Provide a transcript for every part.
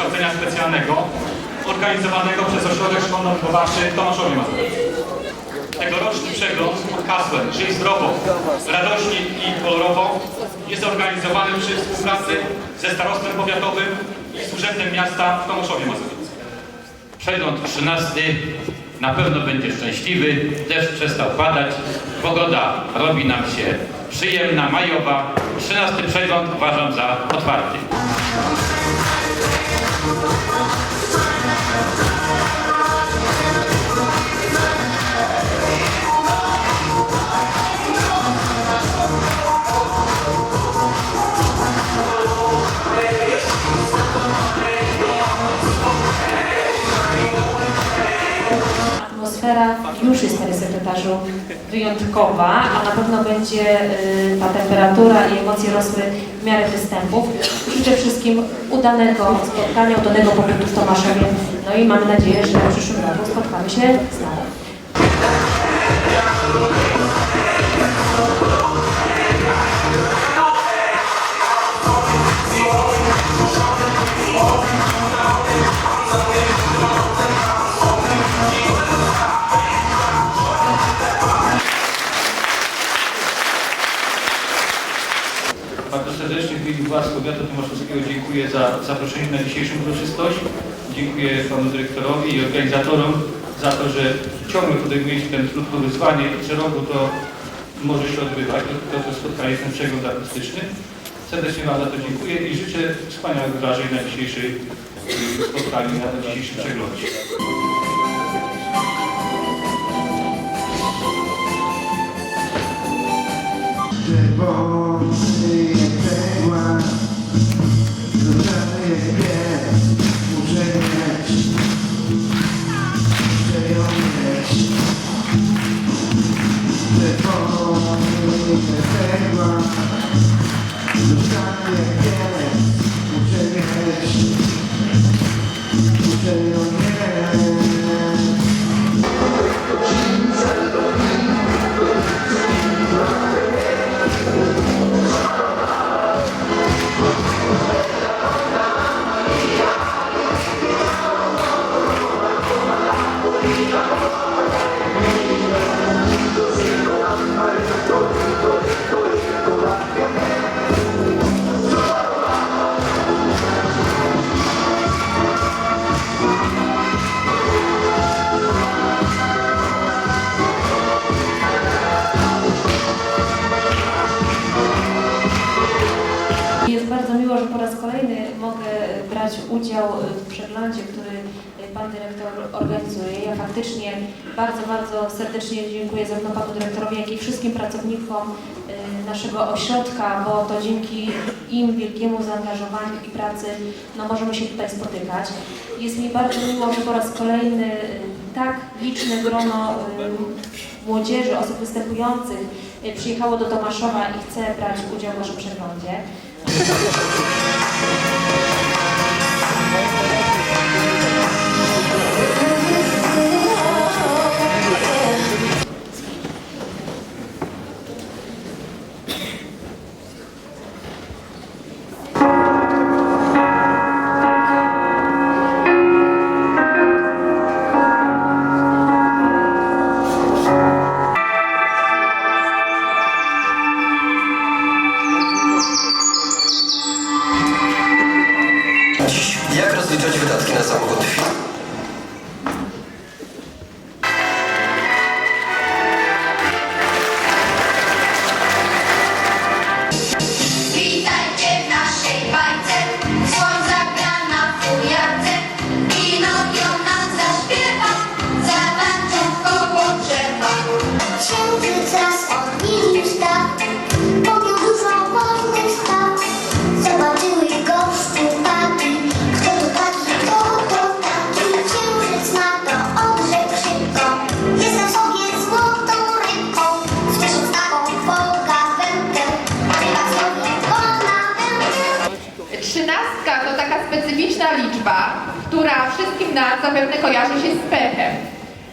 artystycznej placówek kształcenia specjalnego organizowanego przez Ośrodek Szkolno-Wychowawczy w Tomaszowie Mazowieckim. Tegoroczny przegląd pod hasłem Żyj zdrowo, radośnie i kolorowo jest organizowany przy współpracy ze Starostwem Powiatowym i z Urzędem Miasta w Tomaszowie Mazowieckim. Przegląd 13 na pewno będzie szczęśliwy, deszcz przestał padać, pogoda robi nam się przyjemna, majowa. 13 przegląd uważam za otwarty. Atmosfera już jest, panie sekretarzu, wyjątkowa, a na pewno będzie y, ta temperatura i emocje rosły w miarę występów. Życzę wszystkim udanego spotkania, udanego pobytu w Tomaszowie. No i mamy nadzieję, że w przyszłym roku spotkamy się znowu. Bardzo imieniu władz powiatu tomaszowskiego dziękuję za zaproszenie na dzisiejszą uroczystość. Dziękuję panu dyrektorowi i organizatorom za to, że ciągle podejmujecie ten trud, to wyzwanie i co roku to może się odbywać, to, to spotkanie, ten przegląd artystyczny. Serdecznie wam za to dziękuję i życzę wspaniałych wrażeń na dzisiejszej y, spotkaniu, na dzisiejszym przeglądzie. Organizuje. Ja faktycznie bardzo, bardzo serdecznie dziękuję zarówno Panu Dyrektorowi, jak i wszystkim pracownikom y, naszego ośrodka, bo to dzięki im wielkiemu zaangażowaniu i pracy no, możemy się tutaj spotykać. Jest mi bardzo miło, że po raz kolejny y, tak liczne grono y, młodzieży, osób występujących przyjechało do Tomaszowa i chce brać udział w naszym przeglądzie. Która wszystkim nas zapewne kojarzy się z pechem.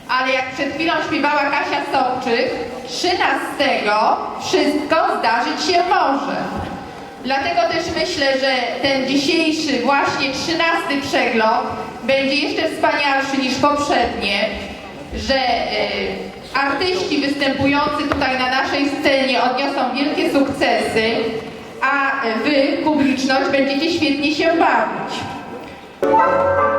Ale jak przed chwilą śpiewała Kasia Sołczyk, trzynastego wszystko zdarzyć się może. Dlatego też myślę, że ten dzisiejszy właśnie 13 przegląd będzie jeszcze wspanialszy niż poprzednie, że y, artyści występujący tutaj na naszej scenie odniosą wielkie sukcesy, a wy, publiczność, będziecie świetnie się bawić. Nie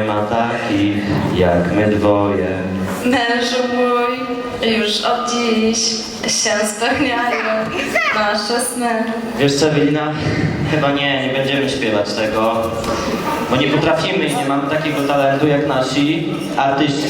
nie ma takich jak my dwoje. Mężu mój, już od dziś się spełniają nasze sny. Wiesz co, Ewelina? Chyba nie, nie będziemy śpiewać tego, bo nie potrafimy i nie mamy takiego talentu jak nasi artyści.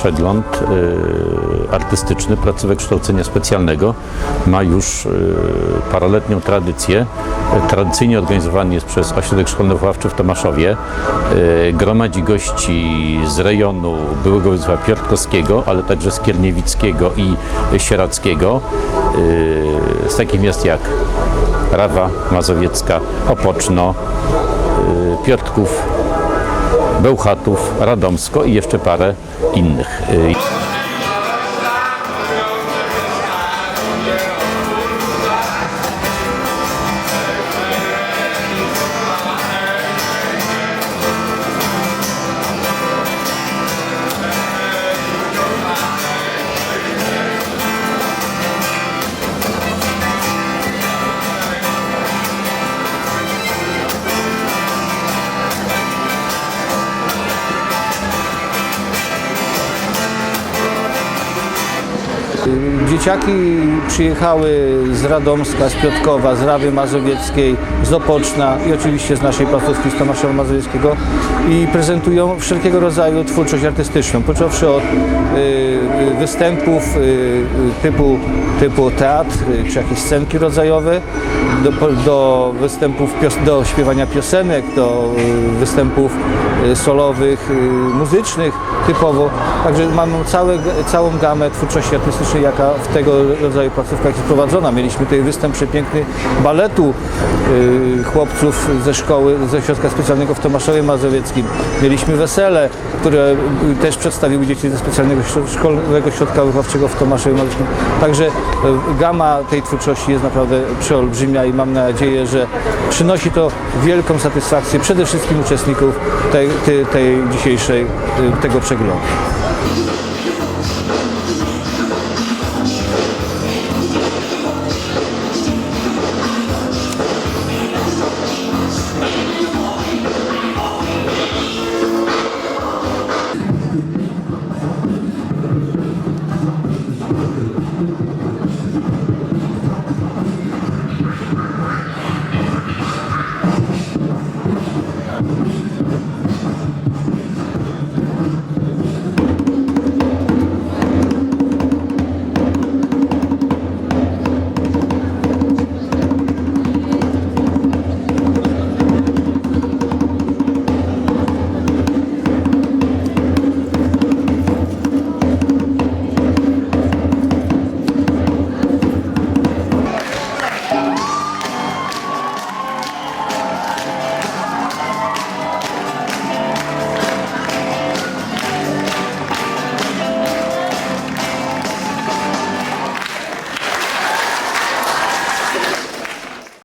Przegląd y, artystyczny placówek kształcenia specjalnego ma już y, paroletnią tradycję. Tradycyjnie organizowany jest przez Ośrodek Szkolno-Wychowawczy w Tomaszowie. Y, Gromadzi gości z rejonu byłego województwa piotrkowskiego, ale także z Kierniewickiego i Sieradzkiego, y, z takich miast jak Rawa Mazowiecka, Opoczno, Piotrków, Bełchatów, Radomsko i jeszcze parę innych. Dzieciaki przyjechały z Radomska, z Piotrkowa, z Rawy Mazowieckiej, z Opoczna i oczywiście z naszej placówki z Tomaszowa Mazowieckiego i prezentują wszelkiego rodzaju twórczość artystyczną, począwszy od y, występów y, y, typu, typu teatr y, czy jakieś scenki rodzajowe, do, do występów, do śpiewania piosenek, do występów solowych, muzycznych typowo. Także mamy całe, całą gamę twórczości artystycznej, jaka w tego rodzaju placówkach jest prowadzona. Mieliśmy tutaj występ przepiękny baletu chłopców ze szkoły, ze Ośrodka Specjalnego w Tomaszowie Mazowieckim. Mieliśmy wesele, które też przedstawiły dzieci ze Specjalnego Śro- Szkolnego Ośrodka Wychowawczego w Tomaszowie Mazowieckim. Także y, gama tej twórczości jest naprawdę przeolbrzymia i mam nadzieję, że przynosi to wielką satysfakcję przede wszystkim uczestników tej, tej, tej dzisiejszej, y, tego przeglądu.